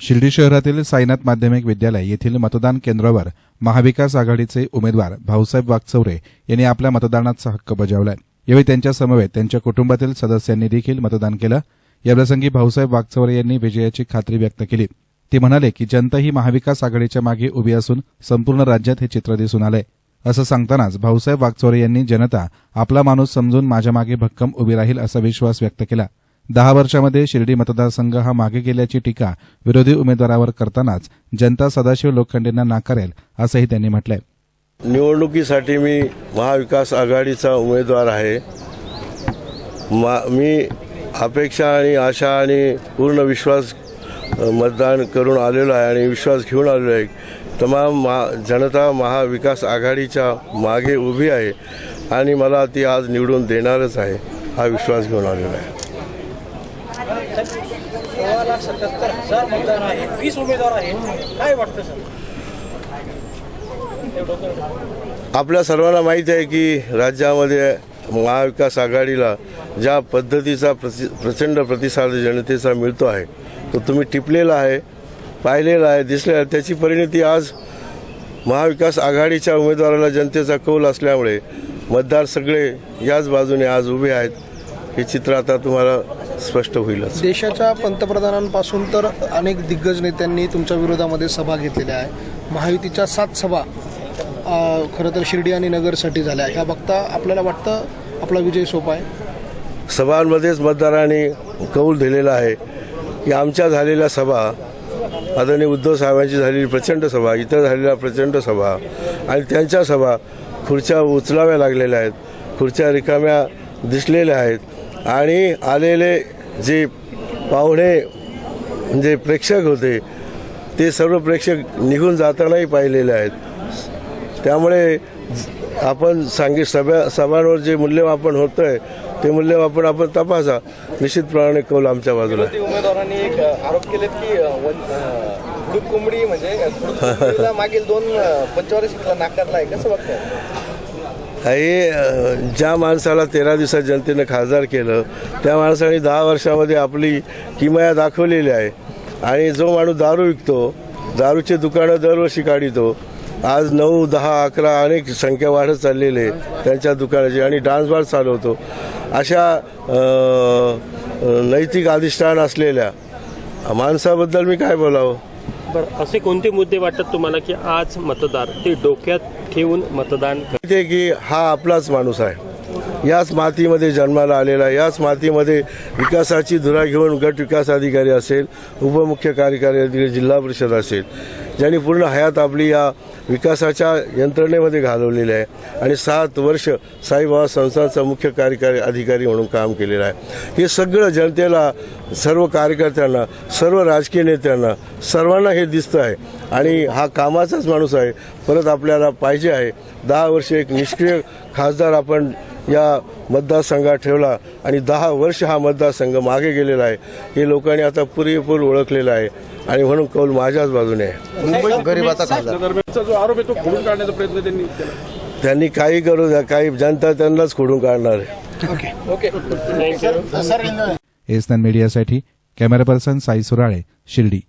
शिर्डी शहरातील साईनाथ माध्यमिक विद्यालय येथील मतदान केंद्रावर महाविकास आघाडीचे उमेदवार भाऊसाहेब वागचौरे यांनी आपल्या मतदानाचा हक्क बजावलाय. यावेळी त्यांच्या समवेत त्यांच्या कुटुंबातील सदस्यांनी देखील मतदान केलं. याप्रसंगी भाऊसाहेब वागचौरे यांनी विजयाची खात्री व्यक्त केली. ते म्हणाले की जनता ही महाविकास आघाडीच्या मागे उभी असून संपूर्ण राज्यात हे चित्र दिसून आलंय. असं सांगतानाच भाऊसाहेब वागचौरे यांनी जनता आपला माणूस समजून माझ्या मागे भक्कम उभी राहील असा विश्वास व्यक्त केला. दहा वर्षामध्ये शिर्डी मतदारसंघ हा मागे गेल्याची टीका विरोधी उमेदवारावर करतानाच जनता सदाशिव लोखंडेंना नाकारेल असंही त्यांनी म्हटलंय. निवडणुकीसाठी मी महाविकास आघाडीचा उमेदवार आहे. मा मी अपेक्षा आणि आशा आणि पूर्ण विश्वास मतदान करून आलेलो आहे आणि विश्वास घेऊन आलेलो आहे. तमाम मा जनता महाविकास आघाडीच्या मागे उभी आहे आणि मला ती आज निवडून देणारच आहे हा विश्वास घेऊन आलेला आहे. सोळा लाख सत्याहत्तर हजार मतदार आहे. वीस उमेदवार आहेत. काय वाटतं सर? आपल्या सर्वांना माहीत आहे की राज्यामध्ये महाविकास आघाडीला ज्या पद्धतीचा प्रति प्रचंड प्रतिसाद जनतेचा मिळतो आहे तो तुम्ही टिपलेला आहे पाहिलेला आहे दिसलेला आहे. त्याची परिणती आज महाविकास आघाडीच्या उमेदवाराला जनतेचा कौल असल्यामुळे मतदार सगळे याच बाजूने आज उभे आहेत. हे चित्र आता तुम्हाला स्पष्ट होईलच. देशाच्या पंतप्रधानांपासून तर अनेक दिग्गज नेत्यांनी तुमच्या विरोधामध्ये सभा घेतलेल्या आहे महायुतीच्या सात सभा खरं तर शिर्डी आणि नगरसाठी झाल्या. ह्या बघता आपल्याला वाटतं आपला विजय सोपा आहे? सभांमध्येच मतदारांनी कौल दिलेला आहे. की आमच्या झालेल्या सभा आदरणीय उद्धव साहेबांची झालेली प्रचंड सभा इतर झालेल्या प्रचंड सभा आणि त्यांच्या सभा खुर्च्या उचलाव्या लागलेल्या आहेत. खुर्च्या रिकाम्या दिसलेल्या आहेत. आणि आलेले जे पाहुणे म्हणजे प्रेक्षक होते ते सर्व प्रेक्षक निघून जातानाही पाहिलेले आहेत. त्यामुळे आपण सांगे सभा सभांवर जे मूल्यमापन होतं आहे ते मूल्यमापन आपण तपासा. निश्चितप्रमाणे कौल आमच्या बाजूला उमेदवारांनी एक आरोप केलेत की कोंबडी म्हणजे मागील दोन पंचवारी नाकारला आहे कसं बघताय? हे ज्या माणसाला तेरा दिवसात जनतेनं खासदार केलं त्या माणसाने दहा वर्षामध्ये आपली किमया दाखवलेली आहे. आणि जो माणूस दारू विकतो दारूचे दुकानं दरवर्षी काढितो आज नऊ दहा अकरा अनेक संख्या वाढत चाललेली आहे त्यांच्या दुकानाची आणि डान्स बार चालवतो. अशा नैतिक अधिष्ठान असलेल्या माणसाबद्दल मी काय बोलावं? बरं असे कोणते मुद्दे वाटतात तुम्हाला की आज मतदार ते डोक्यात ठेवून मतदान करते की हा आपलाच माणूस आहे. याच मातीमध्ये जन्माला आलेला याच मातीमध्ये विकासाची धुरा घेऊन गट विकास अधिकारी असेल उपमुख्य कार्यकारी अधिकारी जिल्हा परिषद असेल. ज्यांनी पूर्ण हयात आपली या विकासाच्या यंत्रणेमध्ये घालवलेली आहे. आणि सात वर्ष साईबाबा संस्थांचा मुख्य कार्यकारी अधिकारी म्हणून काम केलेलं आहे. हे सगळं जनतेला सर्व कार्यकर्त्यांना सर्व राजकीय नेत्यांना सर्वांना हे दिसतं आहे. आणि हा कामाचाच माणूस आहे. परत आपल्याला पाहिजे आहे. दहा वर्ष एक निष्क्रिय खासदार आपण या मतदारसंघात ठेवला आणि दहा वर्ष हा मतदारसंघ मागे गेलेला आहे. हे लोकांनी आता पुरेपूर ओळखलेला आहे. आणि म्हणून कौल माझ्याच बाजूने आहे गरीबाचा खासदार दरम्यानचा जो आरोप आहे तो खोडून काढण्याचा प्रयत्न त्यांनी केला त्यांनी काही करू द्या काही जनता त्यांनाच खोडून काढणार आहे थँक्यू एसनॅन मीडियासाठी कॅमेरा पर्सन साई सुराळे शिर्डी